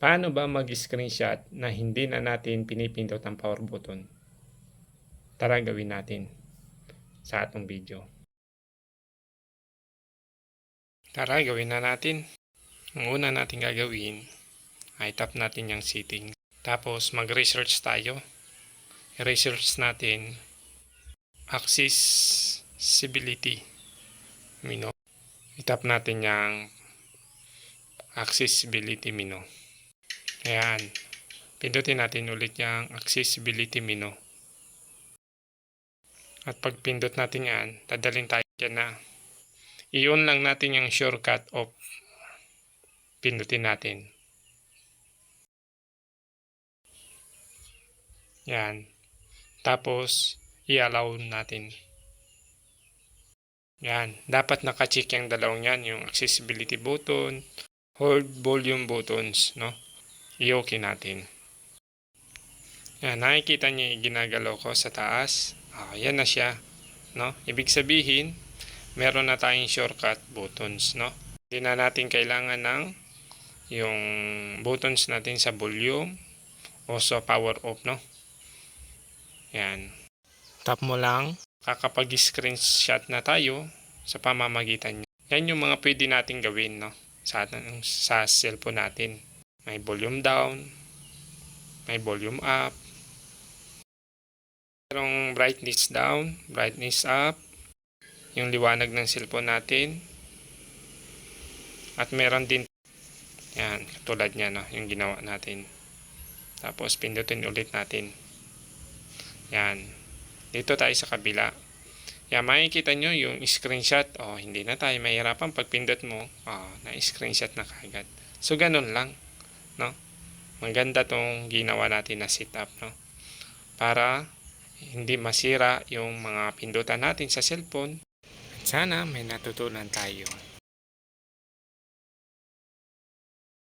Paano ba mag-screenshot na hindi na natin pinipindot ang power button? Tara gawin natin sa atong video. Tara gawin na natin. Ang una natin gagawin ay tap natin yung setting. Tapos mag-research tayo. I-research natin accessibility menu. I-tap natin yung accessibility menu. Ayan. Pindutin natin ulit yung accessibility menu. At pag pindot natin yan, dadalhin tayo dyan na i-on lang natin yung shortcut of pindutin natin. Yan. Tapos, i-allow natin. Yan. Dapat nakacheck yung dalawang yan, yung accessibility button, hold volume buttons, no? I-okay natin. Yan, nakikita niyo yung ginagalaw ko sa taas. Ah, yan na siya. No? Ibig sabihin, meron na tayong shortcut buttons. No? Hindi na natin kailangan ng yung buttons natin sa volume o sa power off. No? Yan. Tap mo lang. Kakapag-screenshot na tayo sa pamamagitan niya. Yan yung mga pwede natin gawin no? sa, sa cellphone natin. May volume down, may volume up, merong brightness down, brightness up, yung liwanag ng cellphone natin, at meron din, yan, katulad niya, no, yung ginawa natin. Tapos, pindutin ulit natin. Yan. Dito tayo sa kabila. Yan, makikita nyo yung screenshot. Oh, hindi na tayo mahirapan. Pag pindot mo, oh, na-screenshot na kagad. So, ganun lang no? Maganda tong ginawa natin na setup, no? Para hindi masira yung mga pindutan natin sa cellphone. Sana may natutunan tayo.